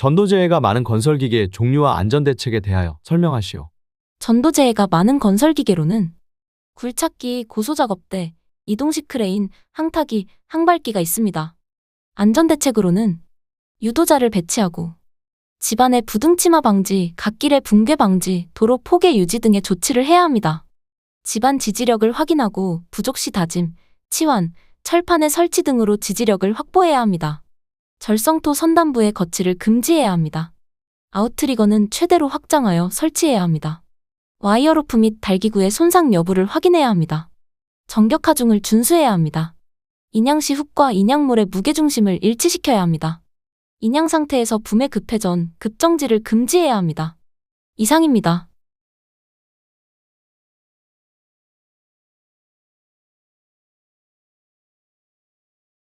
전도재해가 많은 건설기계의 종류와 안전대책에 대하여 설명하시오. 전도재해가 많은 건설기계로는 굴착기, 고소작업대, 이동식 크레인, 항타기, 항발기가 있습니다. 안전대책으로는 유도자를 배치하고 집안의 부등치마 방지, 갓길의 붕괴 방지, 도로 포개 유지 등의 조치를 해야 합니다. 집안 지지력을 확인하고 부족시 다짐, 치환, 철판의 설치 등으로 지지력을 확보해야 합니다. 절성토 선단부의 거치를 금지해야 합니다. 아웃트리거는 최대로 확장하여 설치해야 합니다. 와이어 로프 및 달기구의 손상 여부를 확인해야 합니다. 정격 하중을 준수해야 합니다. 인양시 훅과 인양몰의 무게중심을 일치시켜야 합니다. 인양 상태에서 붐의 급회전, 급정지를 금지해야 합니다. 이상입니다.